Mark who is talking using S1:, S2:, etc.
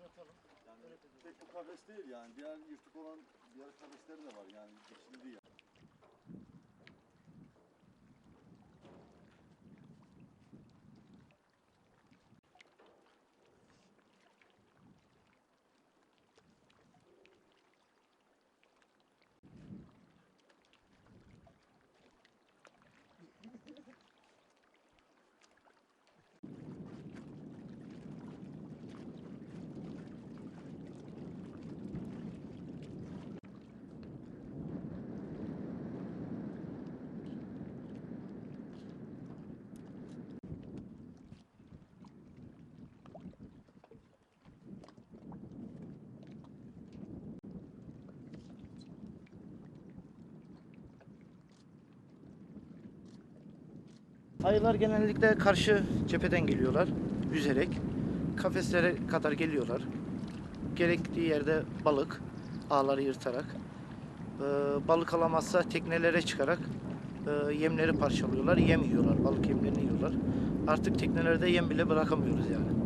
S1: bırakalım. Yani tek bu kafes değil yani. Diğer yırtık olan diğer kafesler de var yani. Geçildi yani.
S2: Ayılar genellikle karşı cepheden geliyorlar. Yüzerek. Kafeslere kadar geliyorlar. Gerektiği yerde balık. Ağları yırtarak. Ee, balık alamazsa teknelere çıkarak e, yemleri parçalıyorlar. Yem yiyorlar. Balık yemlerini yiyorlar. Artık teknelerde yem bile bırakamıyoruz yani.